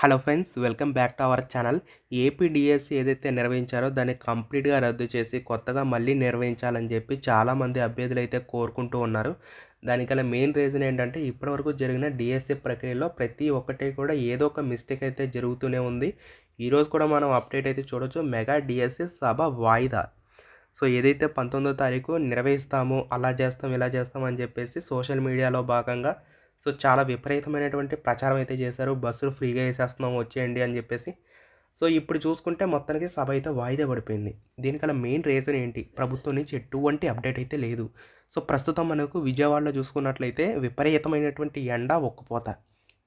Hello friends welcome back to our channel. APDSC ఏదైతే నిర్వహించారో దాన్ని కంప్లీట్గా రద్దు చేసి కొత్తగా మళ్ళీ నిర్వహించాలని చెప్పి చాలామంది అభ్యర్థులు అయితే కోరుకుంటూ ఉన్నారు. దానికల మెయిన్ రీజన్ ఏంటంటే ఇప్పటివరకు జరిగిన డిఎస్సి ప్రక్రియలో ప్రతి ఒక్కటి కూడా ఏదో ఒక మిస్టేక్ అయితే జరుగుతూనే ఉంది. ఈరోజు కూడా మనం అప్డేట్ అయితే చూడొచ్చు. మెగా డిఎస్సి సభ వాయిదా. సో ఏదైతే పంతొమ్మిదో తారీఖు నిర్వహిస్తాము అలా చేస్తాం ఇలా చేస్తాం అని చెప్పేసి సోషల్ మీడియాలో భాగంగా సో చాలా విపరీతమైనటువంటి ప్రచారం అయితే చేశారు. బస్సులు ఫ్రీగా వేసేస్తున్నాం వచ్చేయండి అని చెప్పేసి. సో ఇప్పుడు చూసుకుంటే మొత్తానికి సభ అయితే వాయిదా పడిపోయింది. దీనికల మెయిన్ రీజన్ ఏంటి? ప్రభుత్వం నుంచి ఎటువంటి అప్డేట్ అయితే లేదు. సో ప్రస్తుతం మనకు విజయవాడలో చూసుకున్నట్లయితే విపరీతమైనటువంటి ఎండ ఒక్కపోత.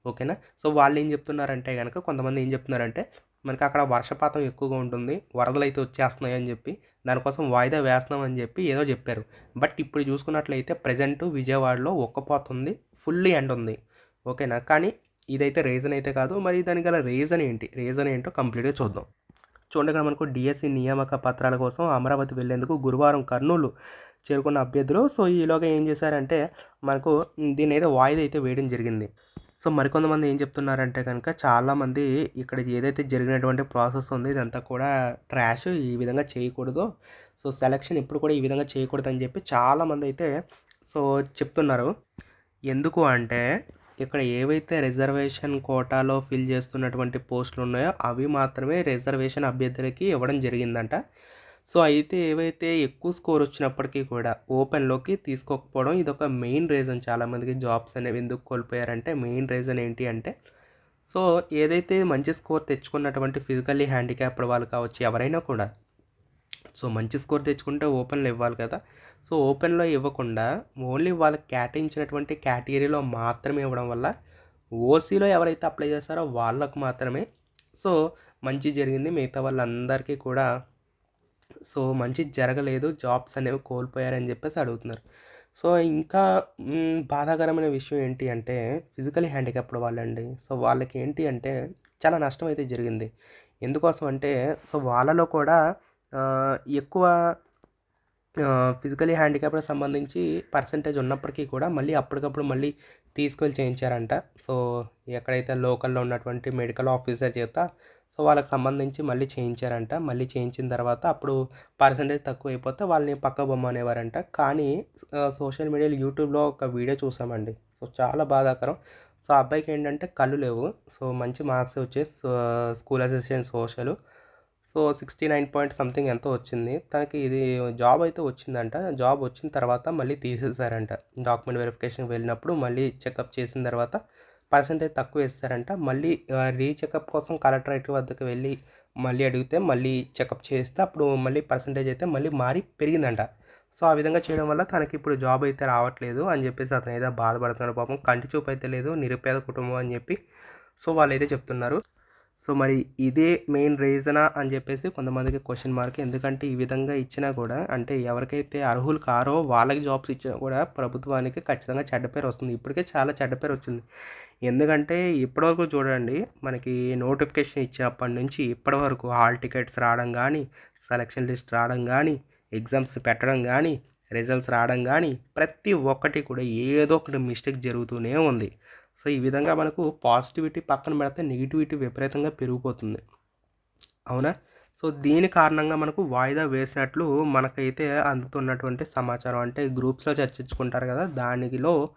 ఓకేనా? సో వాళ్ళు ఏం చెప్తున్నారంటే కనుక కొంతమంది ఏం చెప్తున్నారంటే మనకి అక్కడ వర్షపాతం ఎక్కువగా ఉంటుంది వరదలు అయితే వచ్చేస్తున్నాయి అని చెప్పి దానికోసం వాయిదా వేస్తున్నాం అని చెప్పి ఏదో చెప్పారు. బట్ ఇప్పుడు చూసుకున్నట్లయితే ప్రజెంట్ విజయవాడలో ఒక్కపోతుంది ఫుల్ ఎండ్ ఉంది. ఓకేనా? కానీ ఇదైతే రీజన్ అయితే కాదు మరి దానికి గల రీజన్ ఏంటి? రీజన్ ఏంటో కంప్లీట్గా చూద్దాం. చూడండి ఇక్కడ మనకు డిఎస్సి నియామక పత్రాల కోసం అమరావతి వెళ్ళేందుకు గురువారం కర్నూలు చేరుకున్న అభ్యర్థులు. సో ఈలోగా ఏం చేశారంటే మనకు దీని అయితే వాయిదా అయితే వేయడం జరిగింది. సో మరికొంతమంది ఏం చెప్తున్నారంటే కనుక చాలామంది ఇక్కడ ఏదైతే జరిగినటువంటి ప్రాసెస్ ఉంది ఇదంతా కూడా ట్రాష్ ఈ విధంగా చేయకూడదు. సో సెలక్షన్ ఇప్పుడు కూడా ఈ విధంగా చేయకూడదు అని చెప్పి చాలామంది అయితే సో చెప్తున్నారు. ఎందుకు అంటే ఇక్కడ ఏవైతే రిజర్వేషన్ కోటాలో ఫిల్ చేస్తున్నటువంటి పోస్టులు ఉన్నాయో అవి మాత్రమే రిజర్వేషన్ అభ్యర్థులకి ఇవ్వడం జరిగిందంట. సో అయితే ఏవైతే ఎక్కువ స్కోర్ వచ్చినప్పటికీ కూడా ఓపెన్లోకి తీసుకోకపోవడం ఇది ఒక మెయిన్ రీజన్. చాలామందికి జాబ్స్ అనేవి ఎందుకు కోల్పోయారంటే మెయిన్ రీజన్ ఏంటి అంటే సో ఏదైతే మంచి స్కోర్ తెచ్చుకున్నటువంటి ఫిజికల్లీ హ్యాండిక్యాప్డ్ వాళ్ళు కావచ్చు ఎవరైనా కూడా సో మంచి స్కోర్ తెచ్చుకుంటే ఓపెన్లో ఇవ్వాలి కదా. సో ఓపెన్లో ఇవ్వకుండా ఓన్లీ వాళ్ళకి కేటాయించినటువంటి కేటగిరీలో మాత్రమే ఇవ్వడం వల్ల ఓసీలో ఎవరైతే అప్లై చేస్తారో వాళ్ళకు మాత్రమే సో మంచి జరిగింది. మిగతా వాళ్ళందరికీ కూడా సో మంచి జరగలేదు జాబ్స్ అనేవి కోల్పోయారని చెప్పేసి అడుగుతున్నారు. సో ఇంకా బాధాకరమైన విషయం ఏంటి అంటే ఫిజికల్ హ్యాండిక్యాప్డ్ వాళ్ళండి. సో వాళ్ళకి ఏంటి అంటే చాలా నష్టం అయితే జరిగింది. ఎందుకోసం అంటే సో వాళ్ళలో కూడా ఎక్కువ ఫిజికలీ హ్యాండిక్యాప్డ్ సంబంధించి పర్సంటేజ్ ఉన్నప్పటికీ కూడా మళ్ళీ అప్పటికప్పుడు మళ్ళీ తీసుకెళ్ళి చేయించారంట. సో ఎక్కడైతే లోకల్లో ఉన్నటువంటి మెడికల్ ఆఫీసర్ చేత సో వాళ్ళకి సంబంధించి మళ్ళీ చేయించారంట. మళ్ళీ చేయించిన తర్వాత అప్పుడు పర్సంటేజ్ తక్కువ అయిపోతే వాళ్ళని పక్క బొమ్మ అనేవారంట. కానీ సోషల్ మీడియాలో యూట్యూబ్లో ఒక వీడియో చూసామండి. సో చాలా బాధాకరం. సో అబ్బాయికి ఏంటంటే కళ్ళు లేవు. సో మంచి మార్క్స్ వచ్చే school assistant social so sixty nine point something ఎంతో వచ్చింది. తనకి ఇది జాబ్ అయితే వచ్చిందంట. జాబ్ వచ్చిన తర్వాత మళ్ళీ తీసేసారంట డాక్యుమెంట్ వెరిఫికేషన్కి వెళ్ళినప్పుడు మళ్ళీ చెకప్ చేసిన తర్వాత పర్సంటేజ్ తక్కువ ఇస్తారంట మళ్ళీ రీచెకప్ కోసం కలెక్టరేట్ వద్దకు వెళ్ళి మళ్ళీ అడిగితే మళ్ళీ చెకప్ చేస్తే అప్పుడు మళ్ళీ పర్సంటేజ్ అయితే మళ్ళీ మారి పెరిగిందంట. సో ఆ విధంగా చేయడం వల్ల తనకి ఇప్పుడు జాబ్ అయితే రావట్లేదు అని చెప్పేసి అతను ఏదో బాధపడుతున్నాడు పాపం. కంటి చూపు అయితే లేదు నిరుపేద కుటుంబం అని చెప్పి సో వాళ్ళు అయితే చెప్తున్నారు. సో మరి ఇదే మెయిన్ రీజనా అని చెప్పేసి కొంతమందికి క్వశ్చన్ మార్క్ ఎందుకంటే ఈ విధంగా ఇచ్చినా కూడా అంటే ఎవరికైతే అర్హులు కారో వాళ్ళకి జాబ్స్ ఇచ్చినా కూడా ప్రభుత్వానికి ఖచ్చితంగా చెడ్డ పేరు వస్తుంది. ఇప్పటికే చాలా చెడ్డ పేరు వచ్చింది. ఎందుకంటే ఇప్పటివరకు చూడండి మనకి నోటిఫికేషన్ ఇచ్చినప్పటి నుంచి ఇప్పటివరకు హాల్ టికెట్స్ రావడం కానీ సెలక్షన్ లిస్ట్ రావడం కానీ ఎగ్జామ్స్ పెట్టడం కానీ రిజల్ట్స్ రావడం కానీ ప్రతి ఒక్కటి కూడా ఏదో ఒకటి మిస్టేక్ జరుగుతూనే ఉంది. సో ఈ విధంగా మనకు పాజిటివిటీ పక్కన పెడితే నెగిటివిటీ విపరీతంగా పెరిగిపోతుంది. అవునా? సో దీని కారణంగా మనకు వాయిదా వేసినట్లు మనకైతే అందుతున్నటువంటి సమాచారం. అంటే గ్రూప్స్లో చర్చించుకుంటారు కదా దానిలో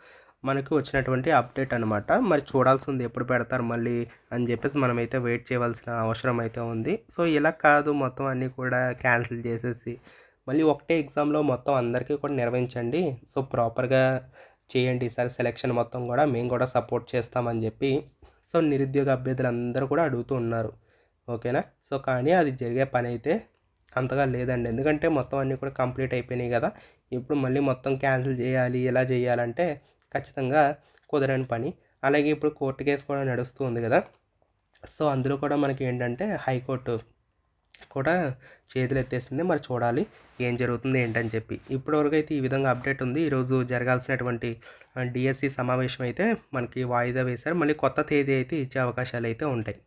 మనకి వచ్చినటువంటి అప్డేట్ అనమాట మరి చూడాల్సింది ఎప్పుడు పెడతారు మళ్ళీ అని చెప్పేసి మనమైతే వెయిట్ చేయవలసిన అవసరం అయితే ఉంది. సో ఇలా కాదు మొత్తం అన్నీ కూడా క్యాన్సిల్ చేసేసి. మళ్ళీ ఒకటే ఎగ్జామ్లో మొత్తం అందరికీ కూడా నిర్వహించండి. సో ప్రాపర్గా చేయండి ఈసారి సెలెక్షన్ మొత్తం కూడా మేము కూడా సపోర్ట్ చేస్తామని చెప్పి సో నిరుద్యోగ అభ్యర్థులు అందరూ కూడా అడుగుతూ ఉన్నారు. ఓకేనా? సో కానీ అది జరిగే పని అయితే అంతగా లేదండి. ఎందుకంటే మొత్తం అన్నీ కూడా కంప్లీట్ అయిపోయినాయి కదా. ఇప్పుడు మళ్ళీ మొత్తం క్యాన్సిల్ చేయాలి ఎలా చేయాలంటే ఖచ్చితంగా కుదరని పని. అలాగే ఇప్పుడు కోర్టు కేసు కూడా నడుస్తూ ఉంది కదా. సో అందులో కూడా మనకి ఏంటంటే హైకోర్టు కూడా చేతులు ఎత్తేసింది. మరి చూడాలి ఏం జరుగుతుంది ఏంటని చెప్పి. ఇప్పటివరకు అయితే ఈ విధంగా అప్డేట్ ఉంది. ఈరోజు జరగాల్సినటువంటి డిఎస్సి సమావేశం అయితే మనకి వాయిదా వేశారు. మళ్ళీ కొత్త తేదీ అయితే ఇచ్చే అవకాశాలు అయితే ఉంటాయి.